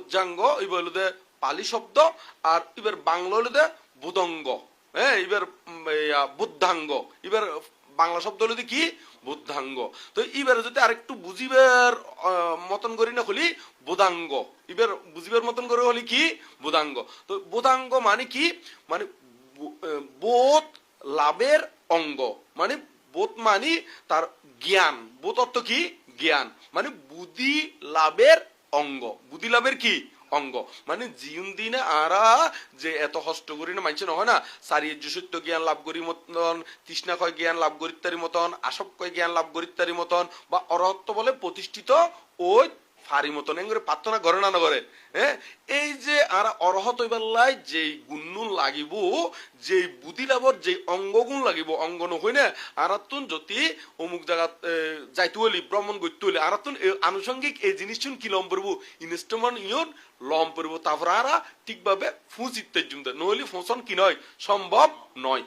বুজাঙ্গ ইবার হলো পালি শব্দ আর এবার বাংলা হলো বুদঙ্গ হ্যাঁ এবার উম, বুদ্ধাঙ্গ। এবার বাংলা শব্দ হলো কি? বুদ্ধাঙ্গ। তো এবারে যদি আরেকটু বুঝিবার মতন করি না হলি বুদাঙ্গ। এবার বুঝিবার মতন করে হলি কি? বুদাঙ্গ। তো বুদাঙ্গ মানে কি? মানে বোধ লাভের অঙ্গ। মানে বোধ মানে তার জ্ঞান। বোধ অর্থ কি? জ্ঞান। মানে বুদ্ধি লাভের অঙ্গ। বুদ্ধি লাভের কি? অঙ্গ। মানে জিউন দিনে আরা যে এত হস্ত করি না মানছে নহয় না? সারিয়ে সত্য জ্ঞান লাভ করি মতন, তৃষ্ণা কয় জ্ঞান লাভ করিতারি মতন আসব কয় জ্ঞান লাভ করিতারি মতন, বা অরহত্ব বলে প্রতিষ্ঠিত ওই ফারি মতন এঙ্গরে প্রার্থনা করে না নগরে হ্যাঁ এই যে আর অরহত হইবার যে গুণনুন লাগিব যে বুদ্ধি লাভর যে অঙ্গগুণ লাগিব অঙ্গ নহই না আরাতুন যদি অমুক জায়গাত এ, যাইতে হলি ভ্রমণ করতে হলি আরাতুন এ আনুষঙ্গিক এই জিনিসটুন কি লম পড়ব ইনস্ট্রুমেন্ট ইয়ন লম পড়ব তারপর আরা ঠিকভাবে ফুঁস ইত্যাদি নহলে ফোঁসন কি নয় সম্ভব নয়